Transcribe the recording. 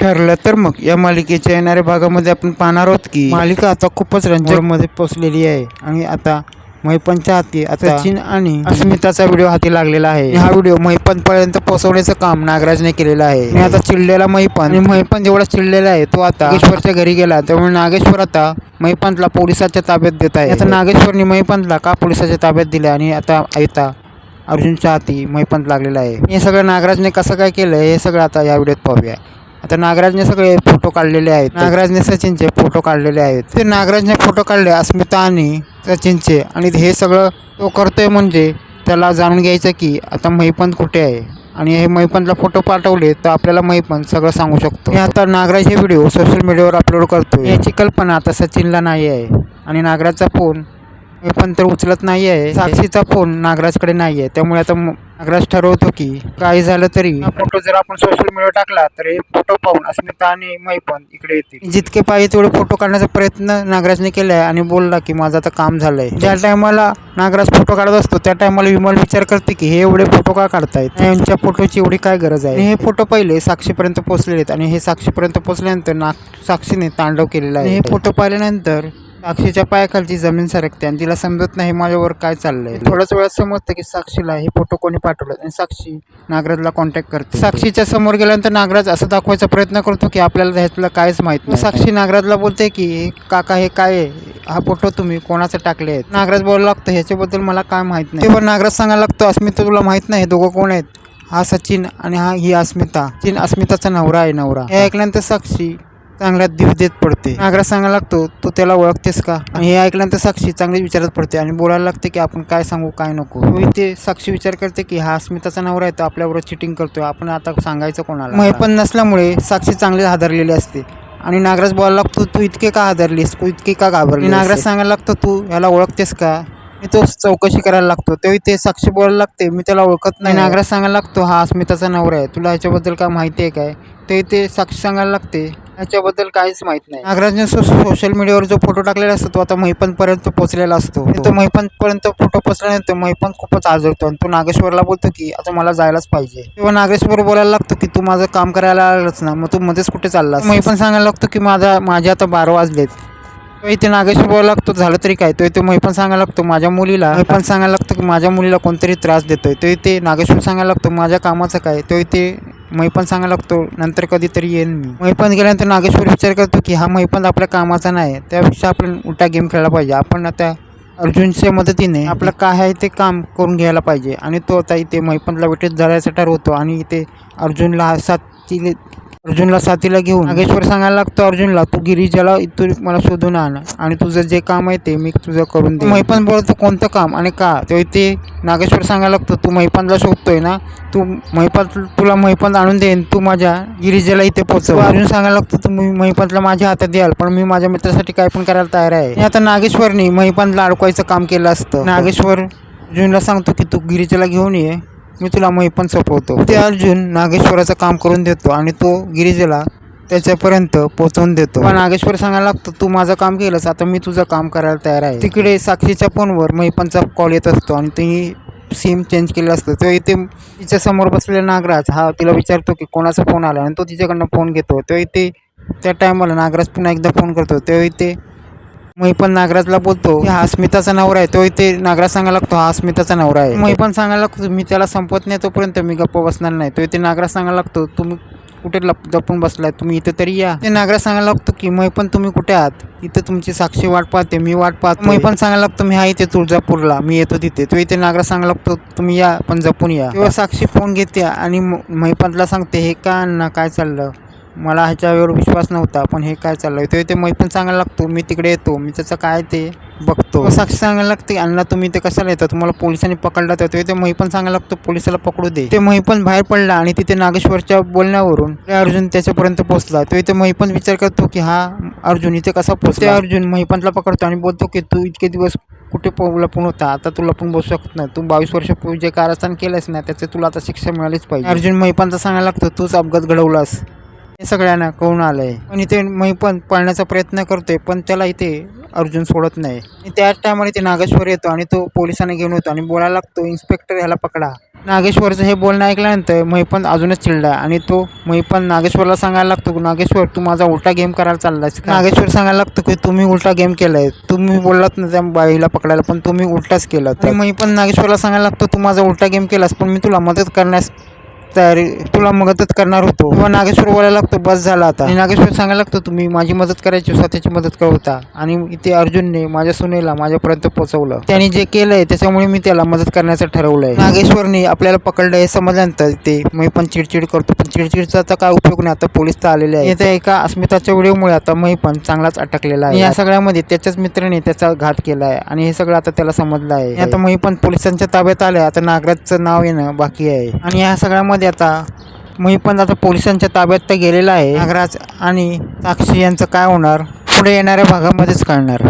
ठरलं तर मग. या मालिकेच्या येणाऱ्या भागामध्ये आपण पाहणार आहोत की मालिका आता खूपच रंजकमध्ये पोचलेली आहे. आणि आता मैपनच्या हाती आता सचिन आणि अस्मिताचा व्हिडिओ हाती लागलेला आहे. हा व्हिडिओ मैपन पर्यंत पोहोचवण्याचं काम नागराजने केलेलं आहे. आणि आता चिडलेला मैपन. आणि मैपन जेवढा चिडलेला आहे तो आता नागेश्वरच्या घरी गेला. त्यामुळे नागेश्वर आता मैपनला पोलिसाच्या ताब्यात देत आहे. आता नागेश्वरने मैपनला का पोलिसाच्या ताब्यात दिले? आणि आता आता अर्जुनच्या हाती मैपंत लागलेला आहे. हे सगळं नागराजने कसं काय केलं हे सगळं आता या व्हिडिओत पाहूया. आता नागराजने सगळे फोटो काढलेले आहेत. नागराजने सचिनचे फोटो काढलेले आहेत. ते नागराजने फोटो काढले अस्मिता आणि सचिनचे. आणि हे सगळं तो करतोय म्हणजे त्याला जाणून घ्यायचं की आता मैपंत कुठे आहे? आणि हे मैपंतला फोटो पाठवले तर आपल्याला मैपंत सगळं सांगू शकतो. हे आता नागराज हे व्हिडिओ सोशल मीडियावर अपलोड करतो याची कल्पना आता सचिनला नाही आहे. आणि नागराजचा फोन पण तर उचलत नाही आहे. साक्षीचा फोन नागराजकडे नाही आहे. त्यामुळे आता म- नागराज ठरवतो की काही झालं तरी हा फोटो जर आपण सोशल मीडियावर टाकला तर हे फोटो पाहून अस्मिता आणि मै पण इकडे येतील. जितके पाहिजे तेवढे फोटो काढण्याचा प्रयत्न नागराजने केलाय आणि बोलला की माझं आता काम झालंय. ज्या टायमाला नागराज फोटो काढत असतो त्या टायमाला विमल विचार करते की हे एवढे फोटो का काढतायत? यांच्या फोटोची एवढी काय गरज आहे? हे फोटो पहिले साक्षीपर्यंत पोहोचलेले आहेत आणि हे साक्षीपर्यंत पोहोचल्यानंतर नाग साक्षीने तांडव केलेला आहे. हे फोटो पाहिल्यानंतर साक्षीच्या पायाखालची जमीन सरकते आणि तिला समजत नाही माझ्यावर काय चाललंय. थोड्याच वेळात समजतं की साक्षीला हे फोटो कोणी पाठवलं आणि साक्षी नागराजला कॉन्टॅक्ट करते. साक्षीच्या समोर गेल्यानंतर नागराज असं दाखवायचा प्रयत्न करतो की आपल्याला ह्यातलं कायच माहीत नाही. साक्षी नागराजला बोलते की काका हे काय आहे? हा फोटो तुम्ही कोणाचे टाकले आहेत? नागराज बोलायला लागतो ह्याच्याबद्दल मला काय माहीत नाही. तेव्हा नागराज सांगायला लागतो अस्मिता तुला माहीत नाही हे दोघं कोण आहेत? हा सचिन आणि हा ही अस्मिता. सचिन अस्मिताचा नवरा आहे नवरा. हे ऐकल्यानंतर साक्षी चांगला दिव देत पडते. नागरा सांगायला लागतो तू त्याला ओळखतेस का? आणि हे ऐकल्यानंतर साक्षी चांगली विचारत पडते आणि बोलायला लागते की आपण काय सांगू काय नको? ते साक्षी विचार करते की हा अस्मिताचा नवरा आहे तो आपल्याबरोबर चिटिंग करतोय. आपण आता सांगायचं कोणाला? मग पण नसल्यामुळे साक्षी चांगली हादरलेली असते. आणि नागराज बोलायला लागतो तू इतके का हादरलीस? तू इतके का घाबरली नागराज सांगायला लागतो तू याला ओळखतेस का? मी तो चौकशी करायला लागतो. तेव्हा ते साक्षी बोलायला लागते मी त्याला ओळखत नाही. नागराज सांगायला लागतो हा अस्मिताचा नवरा आहे. तुला ह्याच्याबद्दल काय माहिती आहे काय? ते ते साक्षी सांगायला लागते ह्याच्याबद्दल काहीच माहीत नाही. नागराजने सोशल मीडियावर जो फोटो टाकलेला असतो तो आता महिपन पर्यंत पोहोचलेला असतो. आणि तो महिपन पर्यंत फोटो पोहोचल्यानंतर महिपन खूपच आजरतो आणि तो नागेश्वरला बोलतो की आता मला जायलाच पाहिजे. तेव्हा नागेश्वर बोलायला लागतो की तू माझं काम करायला आलाच ना मग तू मध्येच कुठे चाललास? महिपन सांगायला लागतो की माझा माझे आता बारा वाजलेत. तो इथे नागेश्वर बोलायला लागतो झालं तरी काय? तो इथे महिपन सांगायला लागतो माझ्या मुलीला महिपन सांगायला लागतो की माझ्या मुलीला कोणतरी त्रास देतोय. तो इथे नागेश्वर सांगायला लागतो माझ्या कामाचं काय? तो इथे मैपन सांगायला लागतो नंतर कधीतरी येईन मी. मैपन गेल्यानंतर नागेश्वर विचार करतो की हा मैपन आपल्या कामाचा नाही त्यापेक्षा आपण उलटा गेम खेळला पाहिजे. आपण आता अर्जुनच्या मदतीने आपलं काय आहे ते काम करून घ्यायला पाहिजे. आणि तो आता इथे मैपनला विटेत जायचा ठरवतो आणि इथे अर्जुनला साथीले अर्जुनला साथीला घेऊन नागेश्वर सांगायला लागतो अर्जुनला तू गिरिजाला इथून मला शोधून आण आणि तुझं जे काम आहे ते मी तुझं करून दे मैपन बोलतो कोणतं काम आणि का? तो ते नागेश्वर सांगायला लागतो तू मैपनला शोधतोय ना? तू मैपन तुला मैपन आणून देईन तू माझ्या गिरिजेला इथे पोहोचव. अर्जुन सांगायला लागतो तुम्ही मैपनला माझ्या हातात द्याल पण मी माझ्या मित्रासाठी काय पण करायला तयार आहे. आता नागेश्वरनी मैपनला अडकवायचं काम केलं असतं. नागेश्वर अर्जुनला सांगतो की तू गिरिजेला घेऊन ये मी तुला मैपन सोपवतो. ते अर्जुन नागेश्वराचं काम करून देतो आणि तो गिरिजेला त्याच्यापर्यंत पोहोचवून देतो. पण नागेश्वर सांगायला लागतो तू माझं काम केलंस आता मी तुझं काम करायला तयार आहे. तिकडे साक्षीच्या फोनवर मैपनचा कॉल येत असतो आणि ती सिम चेंज केलं असतं. तो इथे तिच्या समोर बसलेला नागराज हा तिला विचारतो की कोणाचा फोन आला? आणि तो तिच्याकडनं फोन घेतो. तो इथे त्या टायमाला नागराज पुन्हा एकदा फोन करतो. तेव्हा इथे मी पण नागराजला बोलतो की हा अस्मिताचा नवरा आहे तो इथे नागराज सांगायला लागतो हा अस्मिताचा नवरा आहे. मी पण सांगायला लागतो मी त्याला संपत नाही तोपर्यंत मी गप्प बसणार नाही. तो इथे नागराज सांगायला लागतो तुम्ही कुठे लप लपून बसलाय? तुम्ही इथे तरी या. ते नागराज सांगायला लागतो की महिपन तुम्ही कुठे आहात? इथे तुमची साक्षी वाट पाहते मी वाट पाहतो मी पण सांगायला लागतो मी हा इथे तुळजापूरला मी येतो तिथे. तो इथे नागराज सांगायला लागतो तुम्ही या पण जपून या. किंवा साक्षी फोन घेते आणि मैपंतला सांगते हे का अण्णा काय चाललं? मला ह्याच्यावर विश्वास नव्हता पण हे काय चाललंय? तो मी पण सांगायला लागतो मी तिकडे येतो मी त्याचं काय ते बघतो. साक्षी सांगायला लागते अण्णा तुम्ही ते कशाला येतात? तुम्हाला पोलिसांनी पकडला तर. ते मही पण सांगायला लागतो पोलिसाला पकडू दे. ते मैपण बाहेर पडला आणि तिथे नागेश्वरच्या बोलण्यावरून ते अर्जुन त्याच्यापर्यंत पोहोचला. तो इथे मैपण विचार करतो की हा अर्जुन इथे कसा पोहोचला? अर्जुन मैपणला पकडतो आणि बोलतो की तू इतके दिवस कुठे लपून होता? आता तू लपून बसू शकत नाही. तू बावीस वर्षापूर्वी जे कारस्थान केलंस ना त्याचे तुला आता शिक्षा मिळालीच पाहिजे. अर्जुन महिपांचा सांगायला लागतो तूच अपघात घडवलास. हे सगळ्यांना कळून आलंय. पण इथे मी पण पळण्याचा प्रयत्न करतोय पण त्याला इथे अर्जुन सोडत नाही. आणि त्याच टायमाला इथे नागेश्वर येतो आणि तो पोलिसांना घेऊन येतो आणि बोलायला लागतो इन्स्पेक्टर ह्याला पकडा. नागेश्वरचं हे बोलणं ऐकल्यानंतर महिपंत अजूनच चिडला आणि तो महिपंत नागेश्वरला सांगायला लागतो की नागेश्वर तू माझा उलटा गेम करायला चाललास नागेश्वर सांगायला लागतो की तुम्ही उलटा गेम केलाय. तुम्ही बोललात ना त्या बाईला पकडायला पण तुम्ही उलटाच केला तर महिपंत नागेश्वरला सांगायला लागतो तू माझा उलटा गेम केलास पण मी तुला मदत करण्यास तयारी तुला मदत करणार होतो. व नागेश्वर बोलायला लागतो बस झाला आता. नागेश्वर सांगायला लागतो तुम्ही माझी मदत करायची स्वतःची मदत करत होता. आणि इथे अर्जुनने माझ्या सुनेला माझ्यापर्यंत पोहोचवलं. त्याने जे केलंय त्याच्यामुळे मी त्याला मदत करण्याचं ठरवलंय. नागेश्वरने आपल्याला पकडलं हे समजल्यानंतर ते मी पण चिडचिड करतो पण चिडचिडचा आता काय उपयोग नाही आता पोलीस तर आलेले आहे येत्या एका अस्मिताच्या व्हिडिओमुळे आता मी पण चांगलाच अटकलेला आहे. या सगळ्यामध्ये त्याच्याच मित्राने त्याचा घात केला आहे आणि हे सगळं आता त्याला समजलं आहे. आता मी पण पोलिसांच्या ताब्यात आलंय. आता नागराजचं नाव येणं बाकी आहे. आणि या सगळ्यामध्ये आता मी पण आता पोलिसांच्या ताब्यात तर गेलेला आहे. नागराज आणि साक्षी यांचं काय होणार? पुढे येणाऱ्या भागामध्येच कळणार.